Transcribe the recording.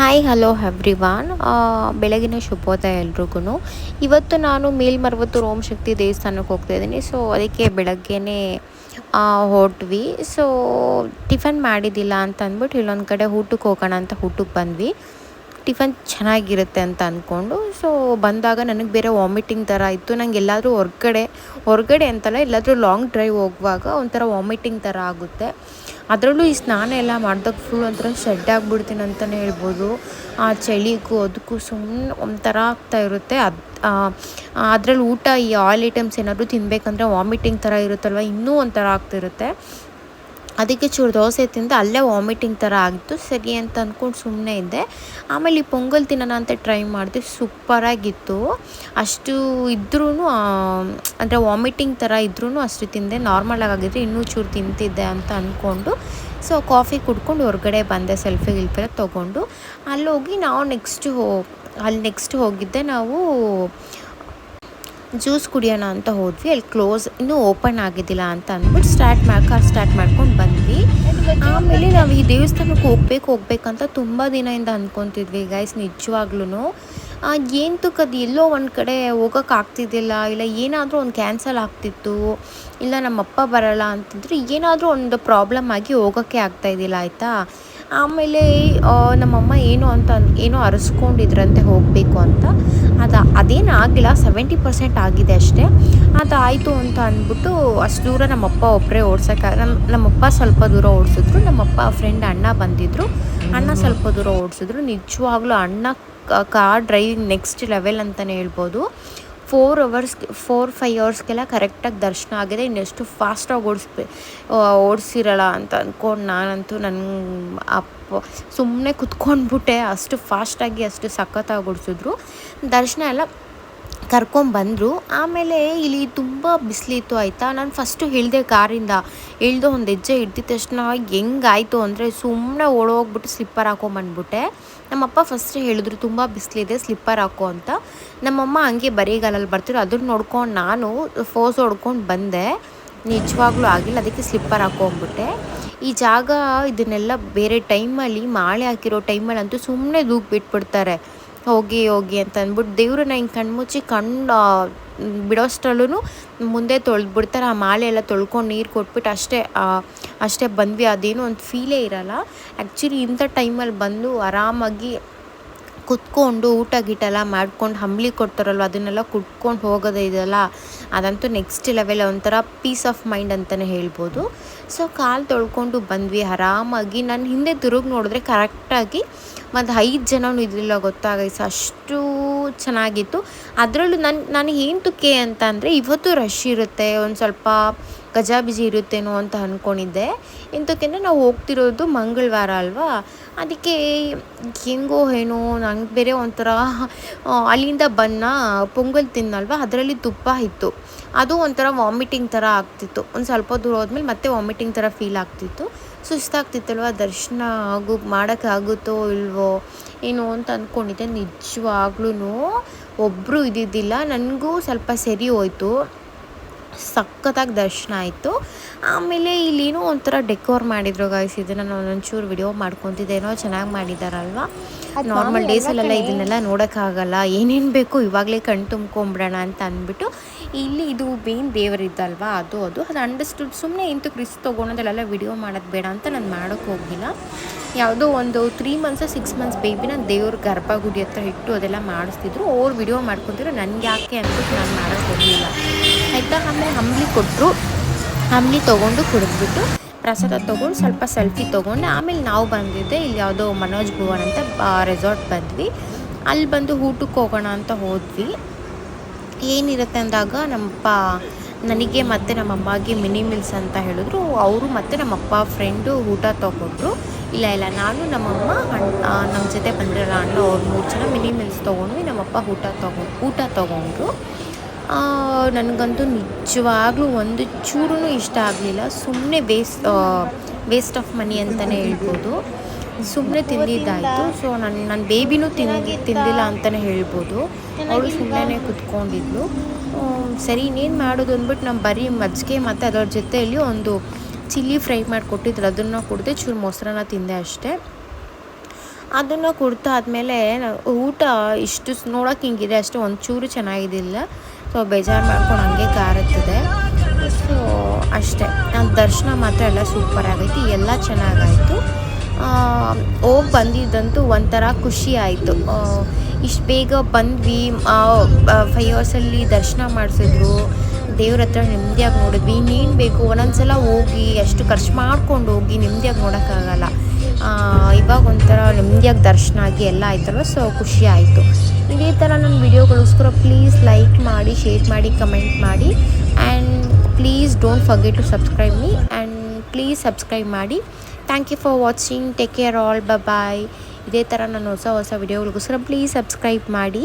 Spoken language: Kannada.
ಹಾಯ್ ಹಲೋ ಎವ್ರಿವಾನ್ ಬೆಳಗಿನ ಶುಭೋದಯ ಎಲ್ರಿಗೂ ಇವತ್ತು ನಾನು ಮೇಲ್ಮರ್ವತ್ತೂರು ರೋಮ್ ಶಕ್ತಿ ದೇವಸ್ಥಾನಕ್ಕೆ ಹೋಗ್ತಾ ಇದ್ದೀನಿ. ಸೊ ಅದಕ್ಕೆ ಬೆಳಗ್ಗೆನೇ ಹೊರಟ್ವಿ. ಸೊ ಟಿಫನ್ ಮಾಡಿದ್ದಿಲ್ಲ ಅಂತ ಅಂದ್ಬಿಟ್ಟು ಇಲ್ಲೊಂದು ಕಡೆ ಊಟಕ್ಕೆ ಹೋಗೋಣ ಅಂತ ಊಟಕ್ಕೆ ಬಂದ್ವಿ. ಟಿಫನ್ ಚೆನ್ನಾಗಿರುತ್ತೆ ಅಂತ ಅಂದ್ಕೊಂಡು. ಸೊ ಬಂದಾಗ ನನಗೆ ಬೇರೆ ವಾಮಿಟಿಂಗ್ ಥರ ಇತ್ತು. ನಂಗೆ ಎಲ್ಲಾದರೂ ಹೊರ್ಗಡೆ, ಹೊರಗಡೆ ಅಂತಲ್ಲ, ಎಲ್ಲಾದರೂ ಲಾಂಗ್ ಡ್ರೈವ್ ಹೋಗುವಾಗ ಒಂಥರ ವಾಮಿಟಿಂಗ್ ಥರ ಆಗುತ್ತೆ. ಅದರಲ್ಲೂ ಈ ಸ್ನಾನ ಎಲ್ಲ ಮಾಡಿದಾಗ ಫುಲ್ ಒಂಥರ ಶೆಡ್ ಆಗಿಬಿಡ್ತೀನಿ ಅಂತಲೇ ಹೇಳ್ಬೋದು. ಆ ಚಳಿಗೂ, ಅದಕ್ಕೂ ಸುಮ್ಮನೆ ಒಂಥರ ಆಗ್ತಾ ಇರುತ್ತೆ. ಅದು ಅದರಲ್ಲಿ ಊಟ ಈ ಆಯಿಲ್ ಐಟಮ್ಸ್ ಏನಾದರೂ ತಿನ್ನಬೇಕಂದ್ರೆ ವಾಮಿಟಿಂಗ್ ಥರ ಇರುತ್ತಲ್ವ, ಇನ್ನೂ ಒಂಥರ ಆಗ್ತಿರುತ್ತೆ. ಅದಕ್ಕೆ ಚೂರು ದೋಸೆ ತಿಂದು ಅಲ್ಲೇ ವಾಮಿಟಿಂಗ್ ಥರ ಆಗಿತ್ತು. ಸರಿ ಅಂತ ಅಂದ್ಕೊಂಡು ಸುಮ್ಮನೆ ಇದ್ದೆ. ಆಮೇಲೆ ಈ ಪೊಂಗಲ್ ತಿನ್ನೋಣ ಅಂತ ಟ್ರೈ ಮಾಡಿದೆ. ಸೂಪರಾಗಿತ್ತು ಅಷ್ಟು ಇದ್ರೂ ಅಂದರೆ ವಾಮಿಟಿಂಗ್ ಥರ ಇದ್ರೂ ಅಷ್ಟು ತಿಂದೆ. ನಾರ್ಮಲಾಗಿ ಆಗಿದ್ರೆ ಇನ್ನೂ ಚೂರು ತಿಂತಿದ್ದೆ ಅಂತ ಅಂದ್ಕೊಂಡು ಸೊ ಕಾಫಿ ಕುಡ್ಕೊಂಡು ಹೊರಗಡೆ ಬಂದೆ ಸೆಲ್ಫಿ ಗಿಲ್ಫಿ ತೊಗೊಂಡು. ಅಲ್ಲೋಗಿ ನಾವು ನೆಕ್ಸ್ಟ್ ಹೋ, ಅಲ್ಲಿ ನೆಕ್ಸ್ಟ್ ಹೋಗಿದ್ದೆ. ನಾವು ಜ್ಯೂಸ್ ಕುಡಿಯೋಣ ಅಂತ ಹೋದ್ವಿ. ಅಲ್ಲಿ ಕ್ಲೋಸ್, ಇನ್ನೂ ಓಪನ್ ಆಗಿದ್ದಿಲ್ಲ ಅಂತ ಅಂದ್ಬಿಟ್ಟು ಸ್ಟಾರ್ಟ್ ಮಾಡ್ಕೊ ಸ್ಟಾರ್ಟ್ ಮಾಡ್ಕೊಂಡು ಬಂದ್ವಿ. ಆಮೇಲೆ ನಾವು ಈ ದೇವಸ್ಥಾನಕ್ಕೆ ಹೋಗ್ಬೇಕು, ಹೋಗ್ಬೇಕಂತ ತುಂಬ ದಿನದಿಂದ ಅಂದ್ಕೊತಿದ್ವಿ ಗೈಸ್ ನಿಜವಾಗ್ಲೂ ತುಕ್ಕದು ಎಲ್ಲೋ ಒಂದು ಕಡೆ ಹೋಗೋಕ್ಕಾಗ್ತಿದ್ದಿಲ್ಲ ಇಲ್ಲ ಏನಾದರೂ ಒಂದು ಕ್ಯಾನ್ಸಲ್ ಆಗ್ತಿತ್ತು, ಇಲ್ಲ ನಮ್ಮಪ್ಪ ಬರಲ್ಲ ಅಂತಂದರೆ, ಏನಾದರೂ ಒಂದು ಪ್ರಾಬ್ಲಮ್ ಆಗಿ ಹೋಗೋಕ್ಕೆ ಆಗ್ತಾಯಿದ್ದಿಲ್ಲ ಆಯಿತಾ? ಆಮೇಲೆ ನಮ್ಮಮ್ಮ ಏನು ಅಂತ ಏನೋ ಅರಸ್ಕೊಂಡಿದ್ರಂತೆ ಹೋಗಬೇಕು ಅಂತ. ಅದು ಅದೇನು ಆಗಿಲ್ಲ ಸೆವೆಂಟಿ ಪರ್ಸೆಂಟ್ ಆಗಿದೆ ಅಷ್ಟೇ. ಅದಾಯಿತು ಅಂತ ಅಂದ್ಬಿಟ್ಟು ಅಷ್ಟು ದೂರ ನಮ್ಮಪ್ಪ ಒಬ್ಬರೇ ಓಡಿಸೋಕೆ ನಮ್ಮ ನಮ್ಮಪ್ಪ ಸ್ವಲ್ಪ ದೂರ ಓಡಿಸಿದ್ರು ನಮ್ಮಪ್ಪ ಫ್ರೆಂಡ್ ಅಣ್ಣ ಬಂದಿದ್ದರು ಅಣ್ಣ ಸ್ವಲ್ಪ ದೂರ ಓಡಿಸಿದ್ರು. ನಿಜವಾಗ್ಲೂ ಅಣ್ಣ ಕಾರ್ ಡ್ರೈವಿಂಗ್ ನೆಕ್ಸ್ಟ್ ಲೆವೆಲ್ ಅಂತಲೇ ಹೇಳ್ಬೋದು. ಫೋರ್ ಅವರ್ಸ್ ಫೋರ್ ಫೈವ್ ಅವರ್ಸ್ಗೆಲ್ಲ ಕರೆಕ್ಟಾಗಿ ದರ್ಶನ ಆಗಿದೆ. ಇನ್ನೆಷ್ಟು ಫಾಸ್ಟಾಗಿ ಓಡಿಸ್ಬೇ ಓಡಿಸಿರಲ್ಲ ಅಂತ ಅಂದ್ಕೊಂಡು ನಾನಂತೂ ನನ್ನ ಅಪ್ಪ ಸುಮ್ಮನೆ ಕುತ್ಕೊಂಡ್ಬಿಟ್ಟೆ. ಅಷ್ಟು ಫಾಸ್ಟಾಗಿ ಅಷ್ಟು ಸಖತ್ತಾಗಿ ಓಡಿಸಿದ್ರು. ದರ್ಶನ ಎಲ್ಲ ಕರ್ಕೊಂಬಂದರು. ಆಮೇಲೆ ಇಲ್ಲಿ ತುಂಬ ಬಿಸಿಲಿತ್ತು ಆಯಿತಾ? ನಾನು ಫಸ್ಟು ಇಳಿದೆ ಕಾರಿಂದ. ಇಳಿದು ಒಂದು ಹೆಜ್ಜೆ ಹಿಡ್ದಿದ ತಕ್ಷಣ ಹೆಂಗಾಯಿತು ಅಂದರೆ ಸುಮ್ಮನೆ ಓಡೋಗ್ಬಿಟ್ಟು ಸ್ಲಿಪ್ಪರ್ ಹಾಕೊಂಬಂದ್ಬಿಟ್ಟೆ. ನಮ್ಮಪ್ಪ ಫಸ್ಟ್ ಹೇಳಿದ್ರು ತುಂಬ ಬಿಸಿಲಿದೆ ಸ್ಲಿಪ್ಪರ್ ಹಾಕೋ ಅಂತ. ನಮ್ಮಮ್ಮ ಹಂಗೆ ಬರೀಗಾಲಲ್ಲಿ ಬರ್ತಿದ್ರು. ಅದನ್ನ ನೋಡ್ಕೊಂಡು ನಾನು ಫೋಸ್ ಹೊಡ್ಕೊಂಡು ಬಂದೆ. ನಿಜವಾಗ್ಲೂ ಆಗಿಲ್ಲ, ಅದಕ್ಕೆ ಸ್ಲಿಪ್ಪರ್ ಹಾಕೊಂಬಿಟ್ಟೆ. ಈ ಜಾಗ ಇದನ್ನೆಲ್ಲ ಬೇರೆ ಟೈಮಲ್ಲಿ ಮಾಳೆ ಹಾಕಿರೋ ಟೈಮಲ್ಲಿ ಅಂತೂ ಸುಮ್ಮನೆ ದೂಕ್ ಬಿಟ್ಬಿಡ್ತಾರೆ. ಹೋಗಿ ಹೋಗಿ ಅಂತ ಅಂದ್ಬಿಟ್ಟು ದೇವ್ರನ್ನ ಹಿಂಗೆ ಕಣ್ಮುಚ್ಚಿ ಕಣ್ಣು ಬಿಡೋಷ್ಟರಲ್ಲೂ ಮುಂದೆ ತೊಳೆದ್ಬಿಡ್ತಾರೆ. ಆ ಮಾಲೆ ಎಲ್ಲ ತೊಳ್ಕೊಂಡು ನೀರು ಕೊಟ್ಬಿಟ್ಟು ಅಷ್ಟೇ ಅಷ್ಟೇ ಬಂದ್ವಿ. ಅದೇನೋ ಒಂದು ಫೀಲೇ ಇರಲ್ಲ. ಆ್ಯಕ್ಚುಲಿ ಇಂಥ ಟೈಮಲ್ಲಿ ಬಂದು ಆರಾಮಾಗಿ ಕುತ್ಕೊಂಡು ಊಟ ಗೀಟ ಎಲ್ಲ ಮಾಡ್ಕೊಂಡು ಹಂಬ್ಲಿ ಕೊಡ್ತಾರಲ್ವ, ಅದನ್ನೆಲ್ಲ ಕುಟ್ಕೊಂಡು ಹೋಗೋದೇ ಇದೆಯಲ್ಲ? ಅದಂತೂ ನೆಕ್ಸ್ಟ್ ಲೆವೆಲ್ ಒಂಥರ ಪೀಸ್ ಆಫ್ ಮೈಂಡ್ ಅಂತಲೇ ಹೇಳ್ಬೋದು. ಸೊ ಕಾಲು ತೊಳ್ಕೊಂಡು ಬಂದ್ವಿ, ಆರಾಮಾಗಿ. ನಾನು ಹಿಂದೆ ತಿರುಗಿ ನೋಡಿದ್ರೆ ಕರೆಕ್ಟಾಗಿ ಒಂದು ಐದು ಜನನೂ ಇದಿಲ್ಲ ಗೊತ್ತಾಗೈಸ ಅಷ್ಟು ಚೆನ್ನಾಗಿತ್ತು. ಅದರಲ್ಲೂ ನನ್ನ ನನಗೆ ಏನು ತುಕ್ಕೆ ಅಂತ ಅಂದರೆ, ಇವತ್ತು ರಶ್ ಇರುತ್ತೆ. ಒಂದು ಸ್ವಲ್ಪ ಗಜಾಬಿಜಿ ಇರುತ್ತೇನೋ ಅಂತ ಅಂದ್ಕೊಂಡಿದ್ದೆ ಎಂತಕ್ಕೆಂದರೆ ನಾವು ಹೋಗ್ತಿರೋದು ಮಂಗಳವಾರ ಅಲ್ವಾ? ಅದಕ್ಕೆ ಹೆಂಗೋ ಏನೋ ನಂಗೆ ಬೇರೆ ಒಂಥರ ಅಲ್ಲಿಂದ ಬನ್ನ ಪೊಂಗಲ್ ತಿನ್ನಲ್ವ? ಅದರಲ್ಲಿ ತುಪ್ಪ ಇತ್ತು. ಅದು ಒಂಥರ ವಾಮಿಟಿಂಗ್ ಥರ ಆಗ್ತಿತ್ತು. ಒಂದು ಸ್ವಲ್ಪ ದೂರ ಹೋದ್ಮೇಲೆ ಮತ್ತೆ ವಾಮಿಟಿಂಗ್ ಥರ ಫೀಲ್ ಆಗ್ತಿತ್ತು. ಸುಸ್ತಾಗ್ತಿತ್ತಲ್ವ ದರ್ಶನ ಆಗು ಮಾಡೋಕ್ಕಾಗುತ್ತೋ ಇಲ್ವೋ? ಏನು ಅಂತ ಅಂದ್ಕೊಂಡಿದ್ದೆ ನಿಜವಾಗ್ಲೂ ಒಬ್ಬರು ಇದ್ದಿದ್ದಿಲ್ಲ. ನನಗೂ ಸ್ವಲ್ಪ ಸರಿ ಹೋಯ್ತು. ಸಖತ್ತಾಗಿ ದರ್ಶನ ಆಯಿತು. ಆಮೇಲೆ ಇಲ್ಲೇನೋ ಒಂಥರ ಡೆಕೋರ್ ಮಾಡಿದ್ರು ಗಾಯ್ಸ್ ಇದನ್ನು ನಾನು ಒಂಚೂರು ವಿಡಿಯೋ ಮಾಡ್ಕೊತಿದ್ದೇನೋ ಚೆನ್ನಾಗಿ ಮಾಡಿದಾರಲ್ವಾ? ನಾರ್ಮಲ್ ಡೇಸಲ್ಲೆಲ್ಲ ಇದನ್ನೆಲ್ಲ ನೋಡೋಕ್ಕಾಗಲ್ಲ ಏನೇನು ಬೇಕು ಇವಾಗಲೇ ಕಣ್ ತುಂಬ್ಕೊಂಬಿಡೋಣ ಅಂತ ಅಂದ್ಬಿಟ್ಟು ಇಲ್ಲಿ ಇದು ಬೇನ್ ದೇವರಿದ್ದಲ್ವಾ ಅದು ಅದು. ಅದು ಅಂಡರ್ಸ್ಟುಡ್ ಸುಮ್ಮನೆ ಇಂತು ಕ್ರಿಸ್ ತೊಗೊಳೋದಲ್ಲೆಲ್ಲ ವಿಡಿಯೋ ಮಾಡೋದು ಬೇಡ ಅಂತ ನಾನು ಮಾಡೋಕ್ಕೆ ಹೋಗಿಲ್ಲ ಯಾವುದೋ ಒಂದು ತ್ರೀ ಮಂತ್ಸ ಸಿಕ್ಸ್ ಮಂತ್ಸ್ ಬೇಬಿನ ದೇವ್ರ ಗರ್ಭಗುಡಿ ಹತ್ರ ಇಟ್ಟು ಅದೆಲ್ಲ ಮಾಡಿಸ್ತಿದ್ರು. ಅವ್ರು ವಿಡಿಯೋ ಮಾಡ್ಕೊತಿದ್ರು. ನನಗೆ ಯಾಕೆ ಅಂತ ನಾನು ಮಾಡೋಕ್ಕೆ ಹೋಗಲಿಲ್ಲ. ಆಯಿತಾ? ಆಮೇಲೆ ಅಂಬ್ಲಿ ಕೊಟ್ಟರು. ಅಂಬ್ಲಿ ತೊಗೊಂಡು ಕುಡಿದ್ಬಿಟ್ಟು ಪ್ರಸಾದ ತೊಗೊಂಡು ಸ್ವಲ್ಪ ಸೆಲ್ಫಿ ತೊಗೊಂಡು. ಆಮೇಲೆ ನಾವು ಬಂದಿದ್ದೆ, ಇಲ್ಲಿ ಯಾವುದೋ ಮನೋಜ್ ಭುವನ್ ಅಂತ ರೆಸಾರ್ಟ್ ಬಂದ್ವಿ. ಅಲ್ಲಿ ಬಂದು ಊಟಕ್ಕೆ ಹೋಗೋಣ ಅಂತ ಹೋದ್ವಿ. ಏನಿರುತ್ತೆ ಅಂದಾಗ ನಮ್ಮಪ್ಪ, ನನಗೆ ಮತ್ತು ನಮ್ಮ ಅಮ್ಮಗೆ ಮಿನಿ ಮಿಲ್ಸ್ ಅಂತ ಹೇಳಿದ್ರು. ಅವರು ಮತ್ತು ನಮ್ಮಪ್ಪ ಫ್ರೆಂಡು ಊಟ ತೊಗೊಂಡ್ರು. ಇಲ್ಲ ಇಲ್ಲ, ನಾನು ನಮ್ಮಮ್ಮ ನಮ್ಮ ಜೊತೆ ಬಂದಿರಲ್ಲ ಅಣ್ಣ, ಅವ್ರು ಮೂರು ಜನ ಮಿನಿ ಮಿಲ್ಸ್ ತೊಗೊಂಡ್ವಿ. ನಮ್ಮಪ್ಪ ಊಟ ತೊಗೊಂಡು ಊಟ ತೊಗೊಂಡ್ರು. ನನಗಂತೂ ನಿಜವಾಗ್ಲೂ ಒಂದು ಚೂರು ಇಷ್ಟ ಆಗಲಿಲ್ಲ. ಸುಮ್ಮನೆ ವೇಸ್ಟ್ ವೇಸ್ಟ್ ಆಫ್ ಮನಿ ಅಂತಲೇ ಹೇಳ್ಬೋದು. ಸುಮ್ಮನೆ ತಿಂದಿದ್ದಾಯಿತು. ಸೊ ನನ್ನ ನನ್ನ ಬೇಬಿನೂ ತಿಂದು, ತಿಂದಿಲ್ಲ ಅಂತಲೇ ಹೇಳ್ಬೋದು. ಅವಳು ಸುಮ್ಮನೆ ಕುತ್ಕೊಂಡಿದ್ಲು. ಸರಿ, ಇನ್ನೇನು ಮಾಡೋದು ಅಂದ್ಬಿಟ್ಟು ನಮ್ಮ ಬರೀ ಮಜ್ಜಿಗೆ ಮತ್ತು ಅದರ ಜೊತೆಯಲ್ಲಿ ಒಂದು ಚಿಲ್ಲಿ ಫ್ರೈ ಮಾಡಿ ಕೊಟ್ಟಿದ್ರು ಅದನ್ನು ಕುಡಿದೆ ಚೂರು ಮೊಸರನ್ನ ತಿಂದೆ ಅಷ್ಟೇ. ಅದನ್ನು ಕುಡ್ದಾದ್ಮೇಲೆ ಊಟ ಇಷ್ಟು ನೋಡೋಕೆ ಹಿಂಗಿದೆ. ಅಷ್ಟೇ ಒಂಚೂರು ಚೆನ್ನಾಗಿದ್ದಿಲ್ಲ. ಸೊ ಬೇಜಾರು ಮಾಡ್ಕೊಂಡು ಹಂಗೆ ಕಾರುತ್ತಿದೆ ಸೊ, ಅಷ್ಟೇ. ನಾನು ದರ್ಶನ ಮಾತ್ರ ಎಲ್ಲ ಸೂಪರ್ ಆಗೈತಿ, ಎಲ್ಲ ಚೆನ್ನಾಗಾಯಿತು. ಹೋಗಿ ಬಂದಿದ್ದಂತೂ ಒಂಥರ ಖುಷಿ ಆಯಿತು. ಇಷ್ಟು ಬೇಗ ಬಂದ್ವಿ. ಫೈವ್ ಅವರ್ಸಲ್ಲಿ ದರ್ಶನ ಮಾಡಿಸಿದ್ರು. ದೇವ್ರ ಹತ್ರ ನೆಮ್ಮದಿಯಾಗಿ ನೋಡಿದ್ವಿ. ಇನ್ನೇನು ಬೇಕು? ಒಂದೊಂದು ಸಲ ಹೋಗಿ, ಅಷ್ಟು ಖರ್ಚು ಮಾಡ್ಕೊಂಡು ಹೋಗಿ ನೆಮ್ಮದಿಯಾಗಿ ನೋಡೋಕ್ಕಾಗಲ್ಲ. ಇವಾಗ ಒಂಥರ ನೆಮ್ಮದಿಯಾಗಿ ದರ್ಶನ ಆಗಿ ಎಲ್ಲ ಆಯ್ತಲ್ವ? ಸೊ ಖುಷಿ ಆಯಿತು. ಇದೇ ಥರ ನನ್ನ ವಿಡಿಯೋಗೋಸ್ಕರ ಪ್ಲೀಸ್ ಲೈಕ್ ಮಾಡಿ ಶೇರ್ ಮಾಡಿ ಕಮೆಂಟ್ ಮಾಡಿ. And please don't forget to subscribe me and please subscribe ಮಾಡಿ. Thank you for watching take care all bye ಇದೇ ಥರ ನಾನು ಹೊಸ ಹೊಸ ವಿಡಿಯೋಗಳಿಗೋಸ್ಕರ ಪ್ಲೀಸ್ ಸಬ್ಸ್ಕ್ರೈಬ್ ಮಾಡಿ.